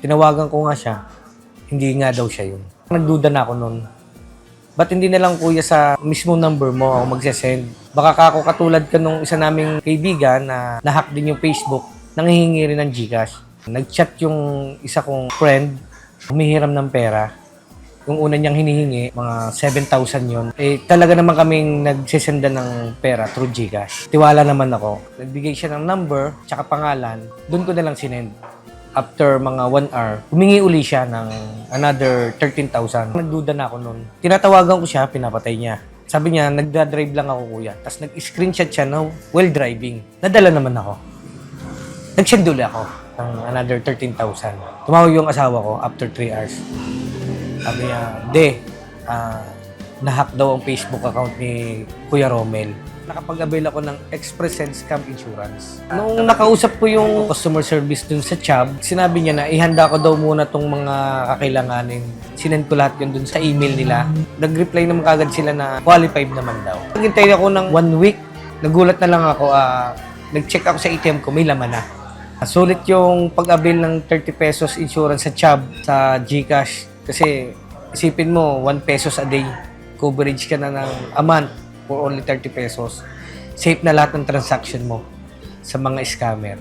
Tinawagan ko nga siya, hindi nga daw siya yun. Nagduda na ako noon. Ba't hindi na lang kuya sa mismo number mo ako magsesend? Baka ka ako katulad ka nung isa naming kaibigan na nahack din yung Facebook, nanghihingi rin ng Gcash. Nag-chat yung isa kong friend, humihiram ng pera. Yung una niyang hinihingi, mga 7,000 yon. Eh, talaga naman kaming nagsisenda ng pera through Gcash. Tiwala naman ako. Nagbigay siya ng number, tsaka pangalan. Doon ko na lang sinend. After mga 1 hour, humingi uli siya ng another 13,000. Nagduda na ako noon. Tinatawagan ko siya, pinapatay niya. Sabi niya, nagda-drive lang ako kuya. Tapos nag-screenshot siya na while driving. Nadala naman ako. Nag-send uli ako ng another 13,000. Tumawag yung asawa ko after 3 hours. Sabi niya, de, ah, nahack daw ang Facebook account ni Kuya Romel. Nakapag-avail ako ng Express and Scam Insurance. Nung nakausap ko yung customer service dun sa Chubb, sinabi niya na ihanda ko daw muna tong mga kakailanganin. Sinend ko lahat yun dun sa email nila. Nag-reply naman kagad sila na qualified naman daw. Naghintay ako ng one week. Nagulat na lang ako. ah, nag-check ako sa ATM ko, may laman na. Sulit yung pag-avail ng 30 pesos insurance sa Chubb, sa GCash. Kasi isipin mo, 1 pesos a day. Coverage ka na ng a month for only 30 pesos. Safe na lahat ng transaction mo sa mga scammer.